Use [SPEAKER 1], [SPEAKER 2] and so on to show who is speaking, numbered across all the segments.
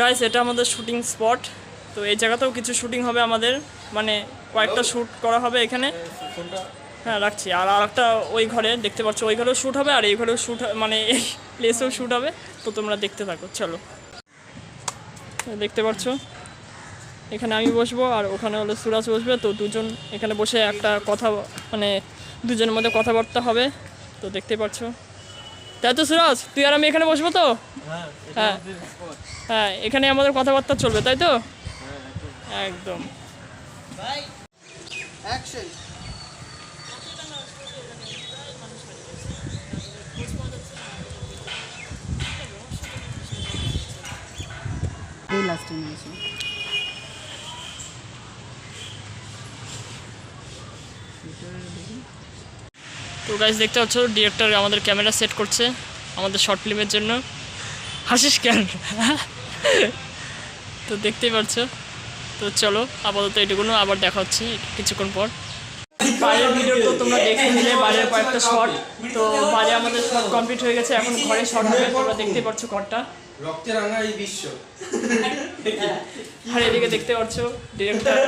[SPEAKER 1] Guys এটা আমাদের shooting spot তো এই জায়গাতেও কিছু শুটিং হবে আমাদের। মানে কয়েকটা শ্যুট করা হবে এখানে। হ্যাঁ রাখছি। আর আর একটা ওই ঘরে দেখতে পাচ্ছ ওই ঘরেও শ্যুট হবে আর এই ঘরেও শ্যুট মানে এই প্লেসেও শ্যুট হবে। তো তোমরা দেখতে থাকো চলো। দেখতে পাচ্ছ? এখানে আমি বসবো আর ওখানে হলো সুরাজ বসবে। তো দুজন এখানে বসে একটা কথা মানে দুজনের মধ্যে কথাবার্তা হবে। তো দেখতে পাচ্ছ? তাই তো সুরাজ তুই আর আমি এখানে বসবো তো? হ্যাঁ হ্যাঁ এখানে আমাদের কথাবার্তা চলবে, তাই তো? একদম। তো গাইজ দেখতে পাচ্ছ ডিরেক্টর আমাদের ক্যামেরা সেট করছে আমাদের শর্ট ফিল্মের জন্য। হাসিস কেন? তো দেখতেই পাচ্ছ তো চলো আপাতত এটুকুনো আবার দেখা হচ্ছে কিছুক্ষণ পর। বাইরের ভিডিও তো তোমরা দেখে নিলে বাইরের কয়েকটা শর্ট তো বাইরে আমাদের শর্ট কমপ্লিট হয়ে গেছে এখন ঘরে শর্ট হবে। তোমরা দেখতে পাচ্ছ ঘরটা
[SPEAKER 2] রক্তে রাঙা এই বিশ্ব।
[SPEAKER 1] আর এদিকে দেখতে পাচ্ছ ডিরেক্টর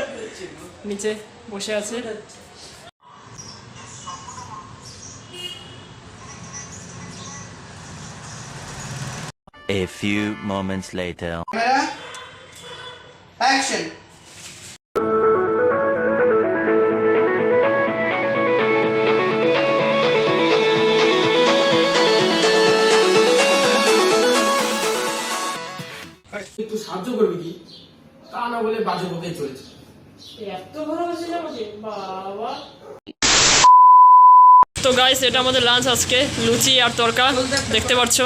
[SPEAKER 1] নিচে বসে আছে।
[SPEAKER 3] A few moments later.
[SPEAKER 2] Camera action
[SPEAKER 4] একটু সাহায্য করবি কি? তা না বলে বাজে চলছে।
[SPEAKER 1] এত ভালোবাসিস আমাকে? বাবা। তো গাইস এটা আমাদের লাঞ্চ আজকে। লুচি আর তরকা দেখতে পাচ্ছ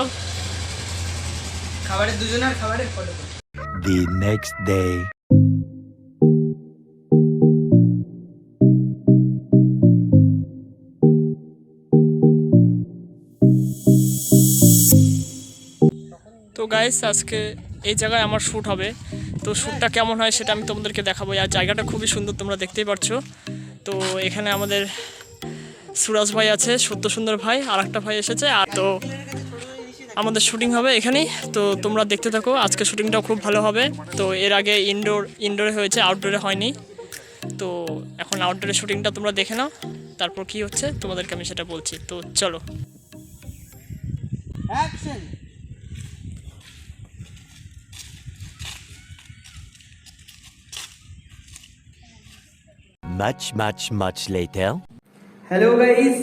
[SPEAKER 2] খাবারের দুজনের খাবারের ফটো
[SPEAKER 3] The next day.
[SPEAKER 1] তো গাইস আজকে এই জায়গায় আমার শ্যুট হবে। তো শ্যুটটা কেমন হয় সেটা আমি তোমাদেরকে দেখাবো। আর জায়গাটা খুবই সুন্দর তোমরা দেখতেই পাচ্ছ তো এখানে আমাদের সুরাজ ভাই আছে সত্য সুন্দর ভাই। আর একটা ভাই এসেছে। আর তো আমাদের শুটিং হবে এখানেই। তো তোমরা দেখতে থাকো আজকে শুটিংটাও খুব ভালো হবে। তো এর আগে ইনডোর ইনডোরে হয়েছে আউটডোরে হয়নি। তো এখন আউটডোরের শুটিংটা তোমরা দেখে নাও। তারপর কি হচ্ছে তোমাদেরকে আমি সেটা বলছি। তো চলো।
[SPEAKER 2] Action
[SPEAKER 3] Much, much, much later.
[SPEAKER 5] Hello guys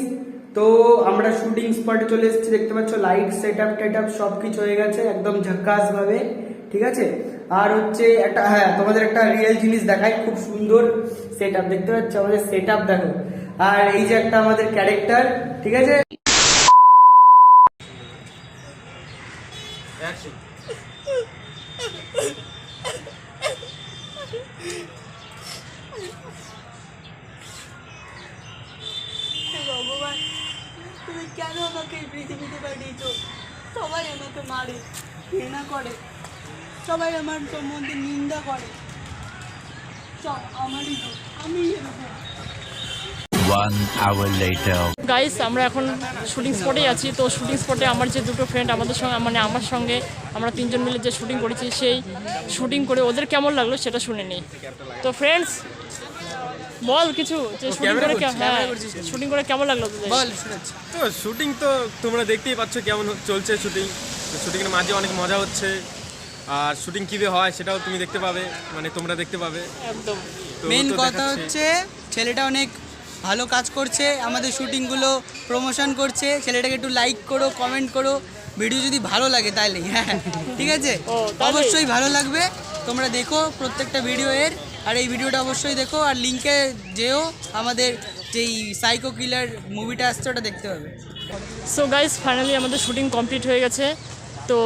[SPEAKER 5] তো আমরা শুটিং স্পটে চলে এসেছি, দেখতে পাচ্ছ লাইট সেট আপ টেট আপ সব কিছু হয়ে গেছে, একদম ঝাক্কাস ভাবে ঠিক আছে? আর হচ্ছে একটা হ্যাঁ তোমাদের একটা রিয়েল জিনিস দেখাই, খুব সুন্দর সেট দেখতে পাচ্ছ? আমাদের সেট দেখো। আর এই যে একটা আমাদের ক্যারেক্টার ঠিক আছে
[SPEAKER 2] অ্যাকশন
[SPEAKER 6] ভগবান তুমি কেন আমাকে এই পৃথিবীতে পাঠিয়েছো। সবাই আমাকে মারে ঘৃণা করে। সবাই আমার সম্বন্ধে নিন্দা করে। চল আমারই আমি এরকম
[SPEAKER 3] One hour later.
[SPEAKER 1] গাইস আমরা এখন শুটিং স্পটেই আছি। তো শুটিং স্পটে আমার যে দুটো ফ্রেন্ড আমাদের সঙ্গে মানে আমার সঙ্গে আমরা তিনজন মিলে যে শুটিং করেছি সেই শুটিং করে ওদের কেমন লাগল সেটা শুনে নিই। তো ফ্রেন্ডস বল কিছু শুটিং করে হ্যাঁ শুটিং করে কেমন লাগল
[SPEAKER 2] বল
[SPEAKER 7] তো শুটিং তো তোমরা দেখতেই পাচ্ছ কেমন চলছে শুটিং শুটিংয়ের মাঝে অনেক মজা হচ্ছে। আর শুটিং কীভাবে হয় সেটাও তুমি দেখতে পাবে মানে তোমরা দেখতে পাবে।
[SPEAKER 1] একদম।
[SPEAKER 7] তো
[SPEAKER 2] মেন কথা হচ্ছে ছেলেটা অনেক ভালো কাজ করছে আমাদের শুটিংগুলো প্রমোশন করছে। ছেলেটাকে একটু লাইক করো কমেন্ট করো। ভিডিও যদি ভালো লাগে তাহলে হ্যাঁ ঠিক আছে? অবশ্যই ভালো লাগবে। তোমরা দেখো প্রত্যেকটা ভিডিও এর। আর এই ভিডিওটা অবশ্যই দেখো, আর লিঙ্কে যেও আমাদের যেই সাইকো কিলার মুভিটা আসছে, ওটা দেখতে হবে
[SPEAKER 1] সো গাইস ফাইনালি আমাদের শুটিং কমপ্লিট হয়ে গেছে। তো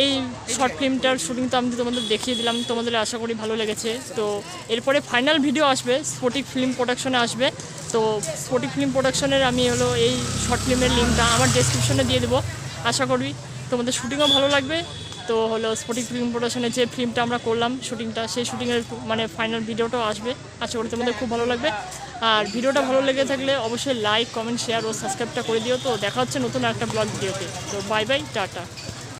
[SPEAKER 1] এই শর্ট ফিল্মটার শুটিং তো আমি তোমাদের দেখিয়ে দিলাম। তোমাদের আশা করি ভালো লেগেছে। তো এরপরে ফাইনাল ভিডিও আসবে স্পোটিক ফিল্ম প্রোডাকশনে আসবে। তো স্পোটিক ফিল্ম প্রোডাকশনের আমি হলো এই শর্ট ফিল্মের লিঙ্কটা আমার ডেসক্রিপশনে দিয়ে দেবো। আশা করি তোমাদের শুটিংও ভালো লাগবে। তো হলো স্পোর্টিং ফিল্ম প্রোডাকশনের যে ফিল্মটা আমরা করলাম শুটিংটা সেই শুটিংয়ের মানে ফাইনাল ভিডিওটাও আসবে। আচ্ছা করি তোমাদের খুব ভালো লাগবে। আর ভিডিওটা ভালো লেগে থাকলে অবশ্যই লাইক কমেন্ট শেয়ার ও সাবস্ক্রাইবটা করে দিও। তো দেখা হচ্ছে নতুন একটা ব্লগ ভিডিওতে। তো বাই বাই টাটা।